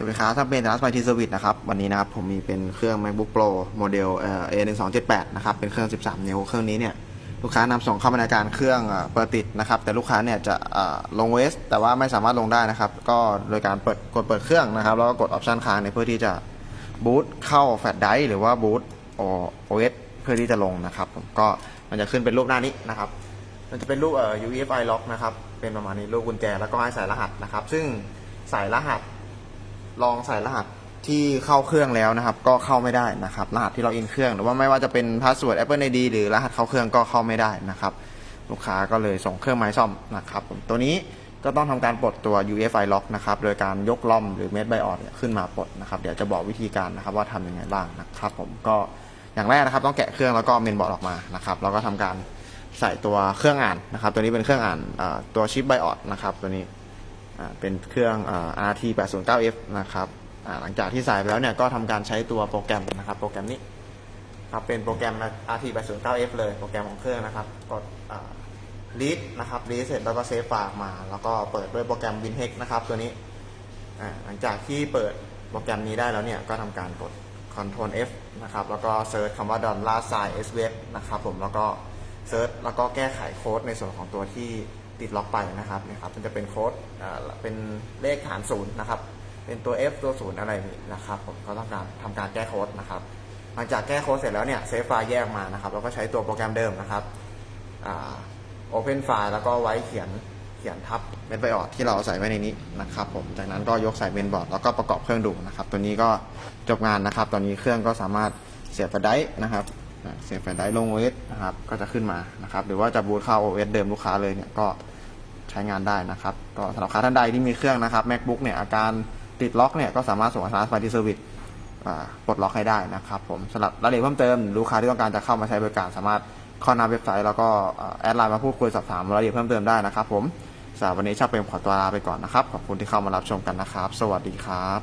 สวัสดีครับถ้าเป็น Last My T Service นะครับ วันนี้นะครับ ผมมีเป็นเครื่อง MacBook Pro โมเดลเอ่อ A1278 นะครับ เป็นเครื่อง 13 นิ้ว เครื่องนี้เนี่ย ลูกค้านำส่งเข้าบรรณาการเครื่องเปิดติดนะครับ แต่ลูกค้าเนี่ยจะลงเวสแต่ว่าไม่สามารถลงได้นะครับ ก็โดยการเปิดกดเปิดเครื่องนะครับ แล้วก็กดออปชันค้างเนี่ยเพื่อที่จะบูตเข้าแฟลชไดร์หรือว่าบูตโอเอสเพื่อที่จะลงนะครับ ผมก็มันจะขึ้นเป็นรูปหน้านี้นะครับ มันจะเป็นรูปเอ่อ UEFI lock นะครับ เป็นประมาณนี้รูปกุญแจแล้วก็ให้ใส่รหัสนะครับ ซึ่งใส่รหัส ลองใส่รหัสที่เข้าเครื่องแล้วนะครับ ก็เข้าไม่ได้นะครับ รหัสที่เราอินเครื่องหรือว่าไม่ว่าจะเป็นพาสเวิร์ด Apple ID หรือรหัสเข้าเครื่องก็เข้าไม่ได้นะครับ ลูกค้าก็เลยส่งเครื่องไม้ซ่อมนะครับผมตัวนี้ก็ต้องทำการปลดตัว UEFI lock นะครับ โดยการยกล่อมหรือ Made by o เนี่ยขึ้นมาปลดนะครับ เดี๋ยวจะบอกวิธีการนะครับว่าทำยังไงบ้างนะครับผมก็อย่างแรกนะครับ ต้องแกะเครื่องแล้วก็เมนบอร์ดออกมานะครับแล้วก็ทำการใส่ตัวเครื่องอ่านนะครับ ตัวนี้เป็นเครื่องอ่านตัวชิปไบออดนะครับตัวนี้ เป็นเครื่อง RT 809F นะครับหลังจากที่ใส่ไปแล้วเนี่ยก็ทำการใช้ตัวโปรแกรมนะครับ โปรแกรมนี้ครับเป็นโปรแกรม RT 809F เลยโปรแกรมของเครื่องนะครับ กดลีดนะครับลีดเสร็จแล้วก็เซฟไฟล์ออกมา แล้วก็เปิดด้วยโปรแกรม WinHex นะครับตัวนี้หลังจากที่เปิดโปรแกรมนี้ได้แล้วเนี่ยก็ทำการกด Ctrl F นะครับ แล้วก็เซิร์ชคำว่า dollar sign s w e b นะครับผมแล้วก็ เซิร์ชแล้วก็แก้ไขโค้ดในส่วนของตัวที่ติดล็อกไปนะครับนี่ครับมันจะเป็นโค้ดเป็นเลขฐานศูนย์นะครับ เป็นตัว F ตัวศูนย์อะไรนี่นะครับผมก็ต้องการทำการแก้โค้ดนะครับหลังจากแก้โค้ดเสร็จแล้วเนี่ยเซฟไฟล์แยกมานะครับแล้วก็ใช้ตัวโปรแกรมเดิมนะครับโอเพนไฟล์แล้วก็ไว้เขียนเขียนทับเมนไบออดที่เราใส่ไว้ในนี้นะครับผมจากนั้นก็ยกใส่เมนบอร์ดแล้วก็ประกอบเครื่องดูนะครับ ตัวนี้ก็จบงานนะครับ ตอนนี้เครื่องก็สามารถเสียบแฟไดรฟ์นะครับ เสียบแฟลชไดร์ลง OS นะครับ ก็จะขึ้นมานะครับ หรือว่าจะบูตเข้า OS เดิมลูกค้าเลยเนี่ยก็ใช้งานได้นะครับ ก็สำหรับลูกค้าท่านใดที่มีเครื่องนะครับ macbook เนี่ยอาการติดล็อกเนี่ยก็สามารถส่งสารสปที่เซอร์วิสปลดล็อกให้ได้นะครับผมสำหรับรายละเอียดเพิ่มเติมลูกค้าที่ต้องการจะเข้ามาใช้บริการสามารถเข้าหน้าเว็บไซต์แล้วก็แอดไลน์มาพูดคุยสอบถามรายละเอียดเพิ่มเติมได้นะครับผมสำหรับวันนี้ชาเป็นขอตัวลาไปก่อนนะครับ ขอบคุณที่เข้ามารับชมกันนะครับ สวัสดีครับ